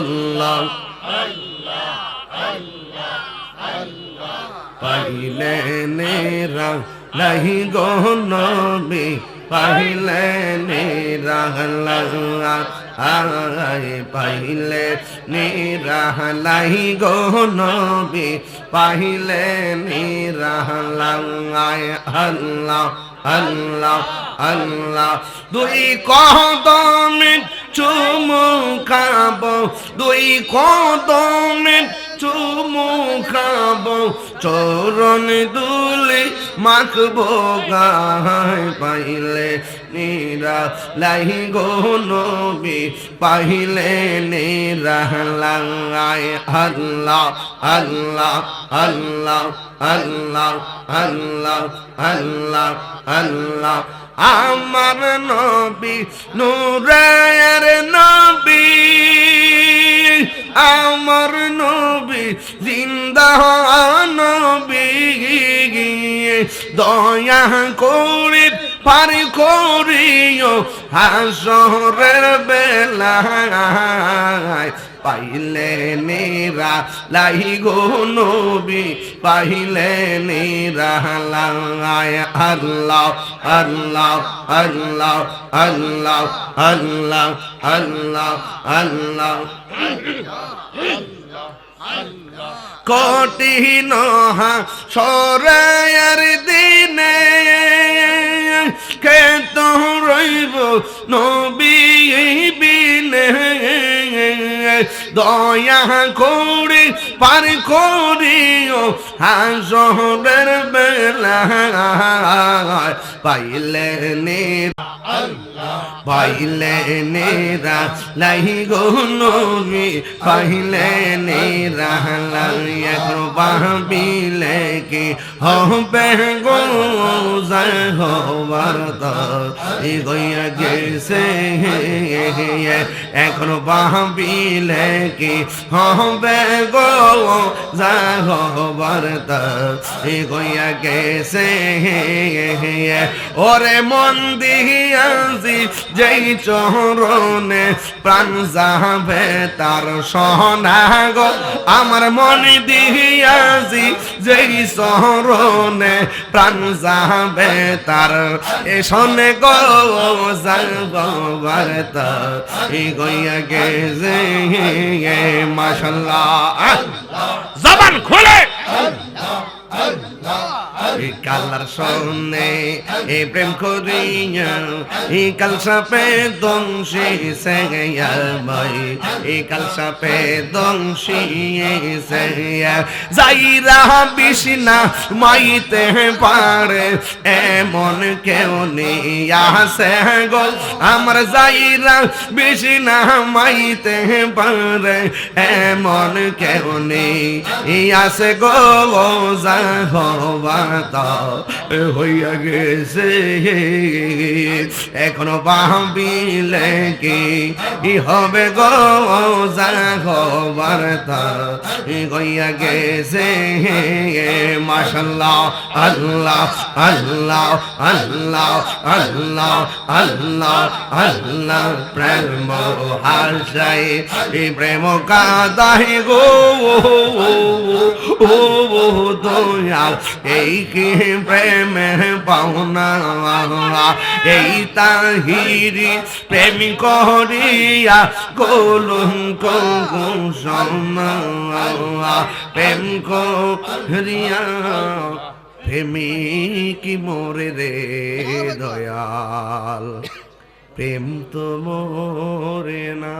আল্লাহ, পাইলে নেরা লাহি গো নবী, পাইলে নেরা আয়, পাইলে নেরা লাহি গো নবী, পাইলে নেরা আল্লাহ আল্লাহ আল্লাহ। দুই কদমে চুমু খাব, দুই কদমে চুমু খাব, চরণ দুলে মাখবো গায় পাইলে নিরা লাহি গো নবী, পাইলে নিরা লাগায় আল্লাহ আল্লাহ আল্লাহ আল্লাহ আল্লাহ আল্লাহ আল্লাহ। আমার নবী নূরের নবী আমার নবী জিন্দা নবী দয়া করে পার করিও হাসরের বেলায়। পাইলে নেরা লাই গো নবী, পাইলে নেরা লাই আল্লাহ আল্লাহ আল্লাহ আল্লাহ আল্লাহ আল্লাহ আল্লাহ। কঠিন সরায়ার দিনে, কে তো রইব নবী দয়া করে পার করিও হাসরের বেলা পাইলে নে পাইলে নেরা লাহি গো নবী, পাইলে নেরা এখন পাবিলে কি হবে গো যায় হবার এই গইয়া গেছে এখন পাবিলে কি হবে গো যায় হবার এই গইয়া গেছে ওরে মন দিয়াছি যেই চরণে প্রাণ যাবে তার সহনাগ। আমার মন দিয়াছি যেই চরণে প্রাণ যাবে তার এ শোনে গো যাবার এই গইয়া গেছে মাশাল্লাহ। জবান খোলে। এই কালার সনে এ প্রেম করিয়া, এই কাল সাপে দংশি সেয়া কাল সাপে দংশি সেয়া যাইরা বিষ্ণা মাইতে পারে, এমন কেউ নেই আসে গো। আমার যাইরা বিষ্ণা মাইতে পারে, এমন কেউ নেই আসে গো যা হবাতা হইয়া গেছে। এখনও ভাবিলে কি ই হবে গো যা হবারতা হইয়া গেছে। মাশাল্লাহ, আল্লাহ আল্লাহ আল্লাহ আল্লাহ আল্লাহ আল্লাহ। প্রেম হাসাই প্রেম কাদাই গো, ও দয়াল। এই কি প্রেমে পাওনা এই তাহিরি প্রেম করিয়া কলঙ্ক প্রেম করিয়া প্রেমিক মোরে রে দয়াল। প্রেম তো মোরে না।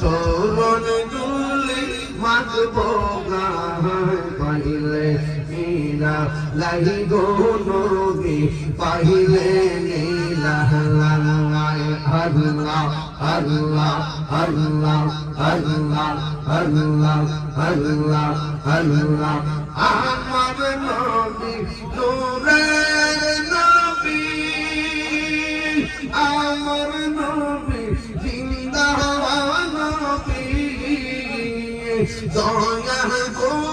চরণ পাইলে লাই গো নবী পাইলে নীলা আল্লাহ আল্লাহ আল্লাহ আল্লাহ আল্লাহ আল্লাহ আল্লাহ। আমার নবী নূরের নবী, আমার নবী জিন্দা নবী। দয়া করে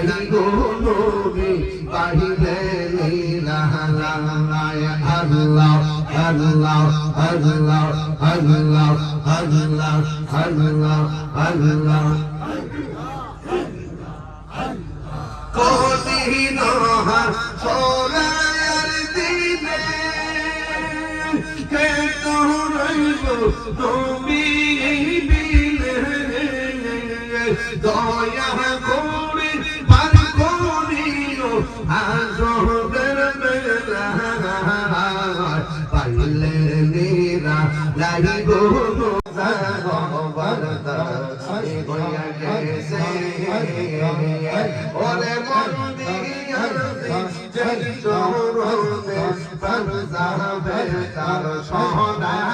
লাই গো নবী পাইলে নীলা লাই আল্লাহ আল্লাহ আল্লাহ আল্লাহ আল্লাহ আল্লাহ। আল্লাহ কঠিন সোনার দিনে কে রইব দয়া আজবের বেলা পাইলে নিরা ওরে মন দিয়ার জয় সরতে প্রাণ যাবে তার সদাগ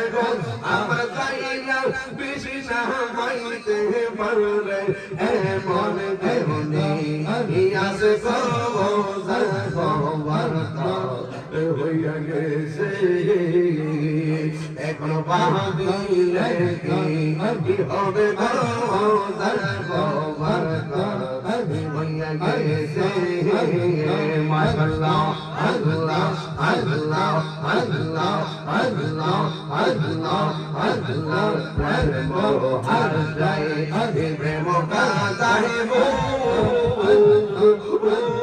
মাইতে পারলে এমন দেবনি সর্বভারতা হইয়া গেছে। এখন বাহাদিলে কি হবে হইয়া I belong, I belong, I belong, I belong, I belong, I belong, I belong, premo, adai, adi premo, kadai, premo, premo, premo,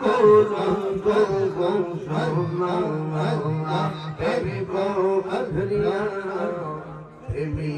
গো গো সোনা আল্লাহ প্রেম করিয়া প্রেমী